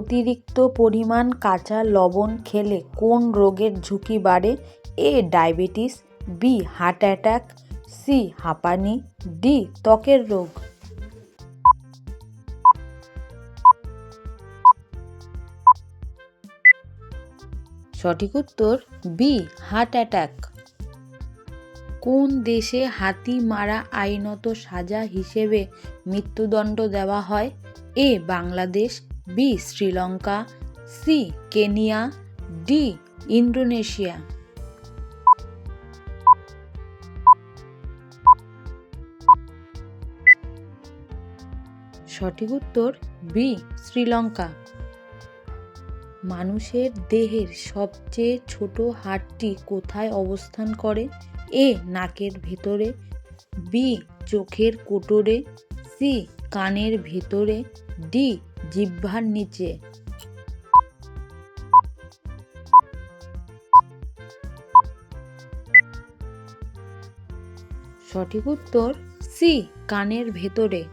অতিরিক্ত পরিমাণ কাঁচা লবণ খেলে কোন রোগের ঝুঁকি বাড়ে? A, diabetes, B, heart attack, C, হাঁপানি, ডি, ত্বকের রোগ। সঠিক উত্তর, বি, হার্ট অ্যাটাক। কোন দেশে হাতি মারা আইনত সাজা হিসেবে মৃত্যুদণ্ড দেওয়া হয়? A, Bangladesh B, Sri Lanka, C, Kenya, D, Indonesia. সঠিক উত্তর বি, শ্রীলঙ্কা। মানুষের দেহের সবচেয়ে ছোট হাড়টি কোথায় অবস্থান করে? এ, নাকের ভেতরে, বি, চোখের কোটরে, সি, কানের ভেতরে, ডি জিহ্বার নিচে। সঠিক উত্তর, সি, কানের ভেতরে।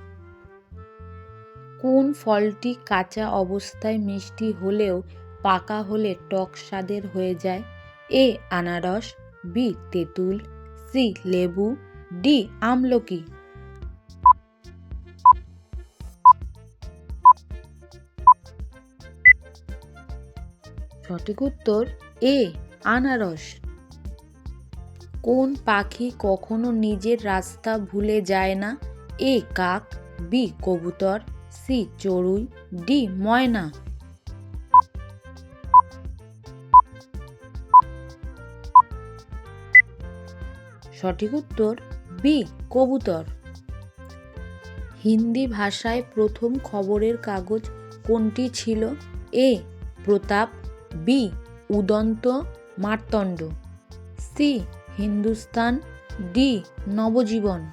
কোন ফলটি কাঁচা অবস্থায় মিষ্টি হলেও পাকা হলে টক স্বাদের হয়ে যায়? এ, আনারস, বি, তেঁতুল, সি, লেবু, ডি, আমলকি। সঠিক উত্তর এ, আনারস। কোন পাখি কখনো নিজের রাস্তা ভুলে যায় না? এ, কাক, বি, কবুতর, সি, চড়ুই, ডি, ময়না। সঠিক উত্তর বি, কবুতর। হিন্দি ভাষায় প্রথম খবরের কাগজ কোনটি ছিল? A, Pratap B, Udant Martand. C, Hindustan. D, Navjivan.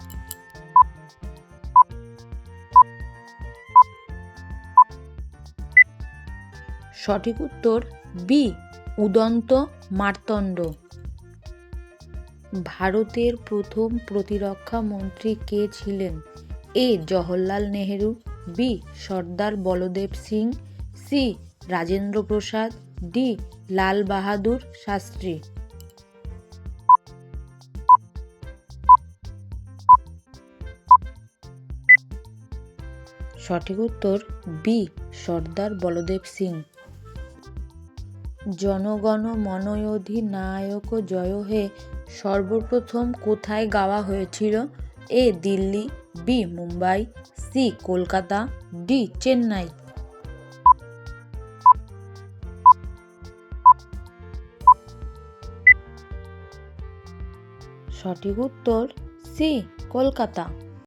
সঠিক উত্তর বি, উদন্ত মার্তণ্ড। ভারতের প্রথম প্রতিরক্ষা মন্ত্রী কে ছিলেন? A, Jawaharlal Nehru, B, Sardar Baldev Singh, C Rajendra Prasad D, Lal Bahadur Shastri. সঠিক উত্তর, বি, সর্দার বলদেব সিং। জনগণ মনয়োধিনায়ক জয় হে, সর্বপ্রথম কোথায় গাওয়া হয়েছিল? A, Delhi, B, Mumbai, C, Kolkata, D, Chennai. সঠিক উত্তর সি কলকাতা।